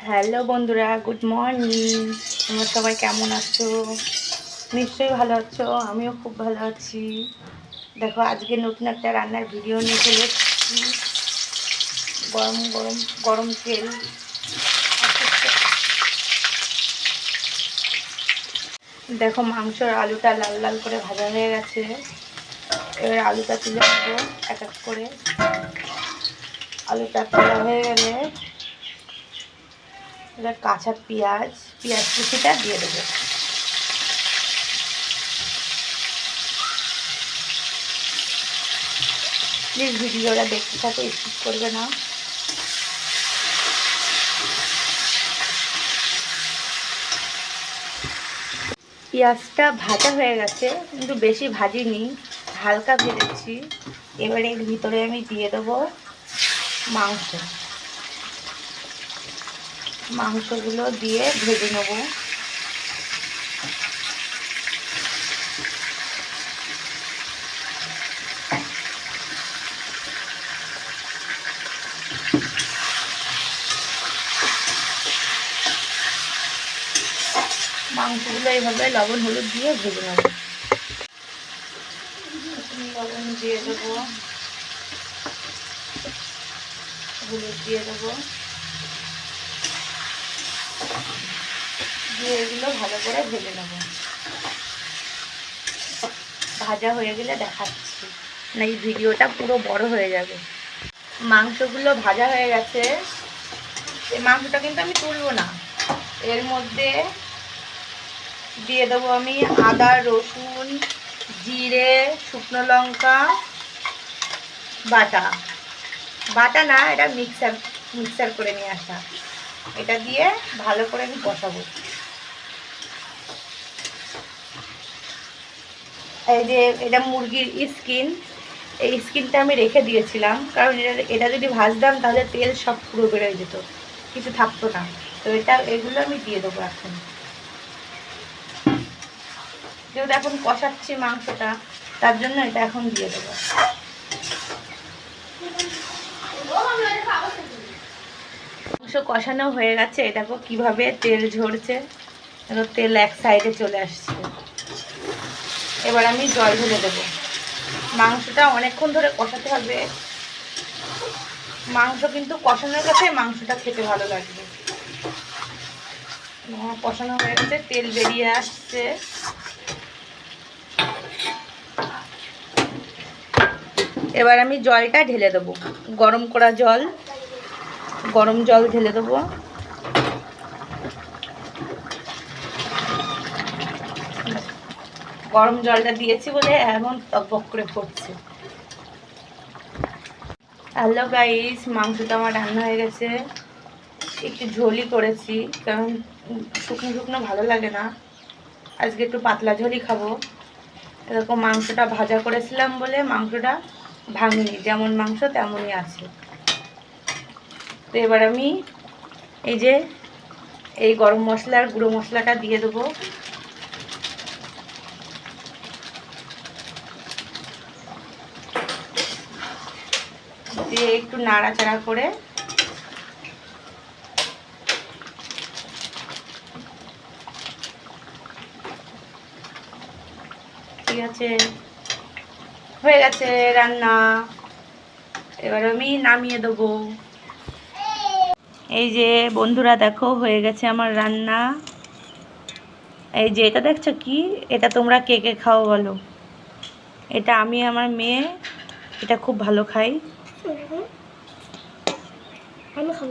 Hello বন্ধুরা good morning তোমরা সবাই কেমন আছো? নিশ্চয়ই ভালো আছো, আমিও খুব ভালো আছি। দেখো, আজকে নতুন একটা রান্নার ভিডিও নিয়ে চলে এসেছি। গরম গরম গরম তেল। দেখো, মাংসর আলুটা লাল লাল করে ভাজা হয়ে গেছে। এবার আলুটা তুলে নেব এক এক করে। আলুটা তোলা হয়ে গেলে এবার কাঁচা পেঁয়াজ পেঁয়াজ কুচিটা দিয়ে দেবো। প্লিজ ভিডিওটা দেখতে থাকো স্কিপ করবে না। পেঁয়াজটা ভাজা হয়ে গেছে, কিন্তু বেশি ভাজিনি, হালকা ভেজেছি। এবারে ভিতরে আমি দিয়ে দেবো মাংস। মাংসগুলো দিয়ে ভেজে নেব। মাংসগুলো এইভাবে লবণ হলুদ দিয়ে ভেজে নেব। লবণ দিয়ে দেবো। হলুদ দিয়ে দেবো। দিয়ে এগুলো ভালো করে ভেজে নেব। ভাজা হয়ে গেলে দেখাচ্ছি। না এই ভিডিওটা পুরো বড় হয়ে যাবে। মাংসগুলো ভাজা হয়ে গেছে। এই মাংসটা কিন্তু আমি তুলবো না। এর মধ্যে দিয়ে দেবো আমি আদা রসুন জিরে শুকনো লঙ্কা বাটা। বাটা না এটা মিক্সার মিক্সার করে নিয়ে আসা। এটা দিয়ে ভালো করে আমি বসাবো। এই যে এটা মুরগির স্কিন এই স্কিনটা আমি রেখে দিয়েছিলাম, কারণ এটা এটা যদি ভাজতাম তাহলে তেল সব পুরো বেরোয় যেত, কিছু থাকতো না। তো এটা, এগুলো আমি দিয়ে দেবো এখন। যেহেতু এখন কষাচ্ছি মাংসটা, তার জন্য এটা এখন দিয়ে দেবো। মাংস কষানো হয়ে গেছে। দেখো কীভাবে তেল ঝরছে। দেখো তেল এক সাইডে চলে আসছে। এবার আমি জল ঢেলে দেবো। মাংসটা অনেকক্ষণ ধরে কষাতে হবে। মাংস কিন্তু কষানোর কাছে মাংসটা খেতে ভালো লাগবে। কষানো হয়ে গেছে, তেল বেরিয়ে আসছে। এবার আমি জলটা ঢেলে দেবো। গরম করা জল। গরম জল ঢেলে দেবো। গরম জলটা দিয়েছি বলে এমন টকবক করে পড়ছে। হ্যালো গাইস মাংসটা আমার রান্না হয়ে গেছে। একটু ঝোলই করেছি, কারণ শুকনো শুকনো ভালো লাগে না। আজকে একটু পাতলা ঝোলই খাব। এরকম মাংসটা ভাজা করেছিলাম বলে মাংসটা ভাঙিনি, যেমন মাংস তেমনই আছে। তো এবার আমি এই যে এই গরম মশলার গুঁড়ো মশলাটা দিয়ে দেবো। দিয়ে একটু নাড়াচাড়া করে ঠিক আছে হয়ে গেছে রান্না। এবার আমি নামিয়ে দেবো। এই যে বন্ধুরা দেখো, হয়ে গেছে আমার রান্না। এই যে এটা দেখছ কি? এটা তোমরা কে কে খাও বলো? এটা আমি, আমার মেয়ে, এটা খুব ভালো খাই। আমি খাব।